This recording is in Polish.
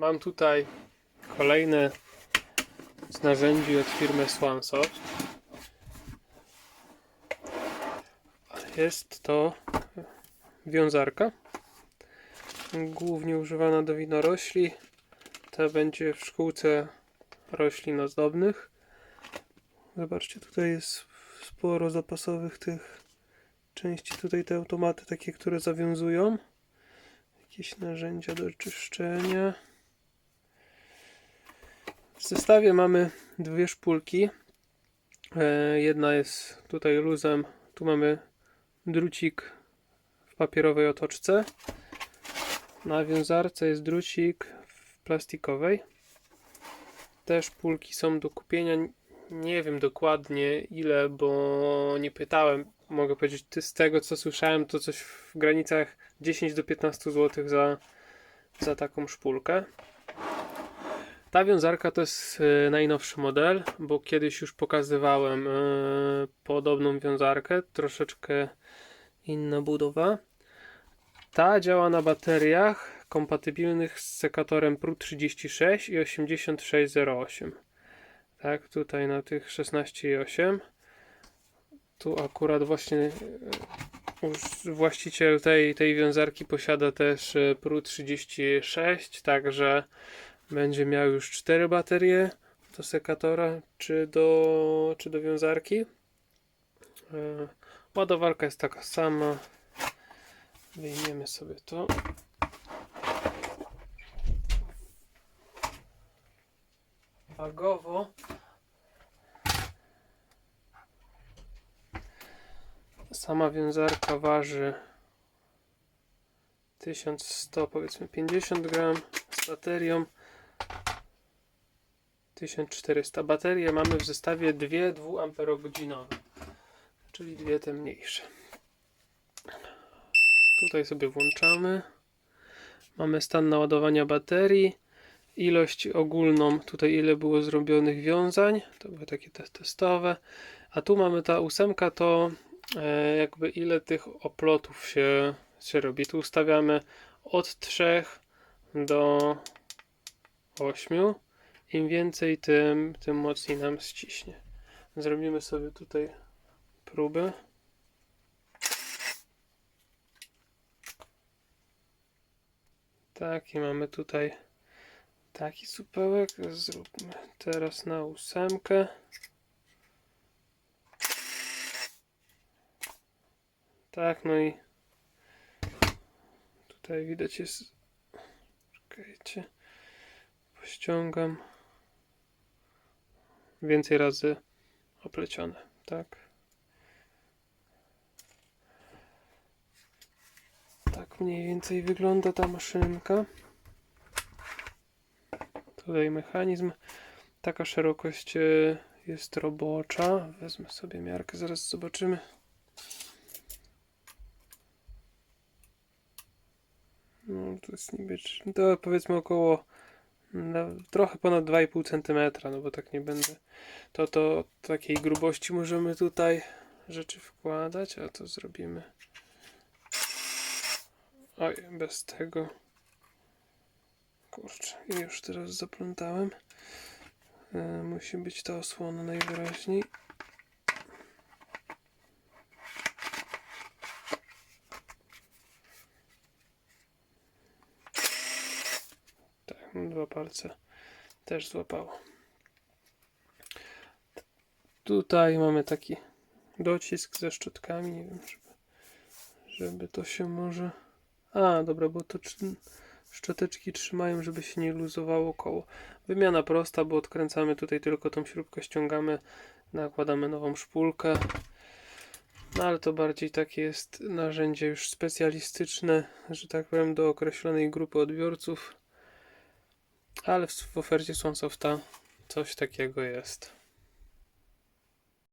Mam tutaj kolejne z narzędzi od firmy Swansoft. Jest to wiązarka, głównie używana do winorośli. Ta będzie w szkółce roślin ozdobnych. Zobaczcie, tutaj jest sporo zapasowych tych części. Tutaj te automaty takie, które zawiązują. Jakieś narzędzia do czyszczenia. W zestawie mamy dwie szpulki. E, Jedna jest tutaj luzem. Tu mamy drucik w papierowej otoczce. Na wiązarce jest drucik w plastikowej. Te szpulki są do kupienia. Nie wiem dokładnie ile, bo nie pytałem. Mogę powiedzieć, z tego co słyszałem, to coś w granicach 10 do 15 zł za, za taką szpulkę. Ta wiązarka to jest e, najnowszy model, bo kiedyś już pokazywałem e, podobną wiązarkę, troszeczkę inna budowa. Ta działa na bateriach kompatybilnych z sekatorem PRU36 i 8608. Tak, tutaj na tych 16,8. Tu akurat właśnie e, właściciel tej, tej wiązarki posiada też e, PRU36, także będzie miał już 4 baterie do sekatora czy do, czy do wiązarki. E, Ładowarka jest taka sama. Wyjmiemy sobie to. Wagowo. Sama wiązarka waży 1100 powiedzmy 50 gram z baterią 1400. Baterie mamy w zestawie dwie 2 amperogodzinowe, czyli dwie te mniejsze. Tutaj sobie włączamy. Mamy stan naładowania baterii, ilość ogólną, tutaj ile było zrobionych wiązań, to były takie te testowe, a tu mamy ta ósemka, to e, jakby ile tych oplotów się, się robi. Tu ustawiamy od 3 do 8. Im więcej, tym, tym mocniej nam ściśnie. Zrobimy sobie tutaj próbę. Tak, i mamy tutaj taki supełek. Zróbmy teraz na ósemkę. Tak, no i tutaj widać jest. Czekajcie. Pościągam. Więcej razy oplecione, tak. Tak mniej więcej wygląda ta maszynka. Tutaj mechanizm. Taka szerokość e, jest robocza. Wezmę sobie miarkę, zaraz zobaczymy. No, to jest niby, to powiedzmy około no, trochę ponad 2,5 cm, no bo tak nie będę. To to takiej grubości możemy tutaj rzeczy wkładać, a to zrobimy. Oj, bez tego. Kurczę, już teraz zaplątałem. E, musi być ta osłona najwyraźniej. Dwa palce też złapało. Tutaj mamy taki docisk ze szczotkami. Nie wiem, żeby, żeby to się może. A, dobra, bo to szczoteczki trzymają, żeby się nie luzowało koło. Wymiana prosta, bo odkręcamy tutaj tylko tą śrubkę, ściągamy, nakładamy nową szpulkę. No ale to bardziej takie jest narzędzie już specjalistyczne, że tak powiem, do określonej grupy odbiorców. Ale w, ofercie Swansofta coś takiego jest.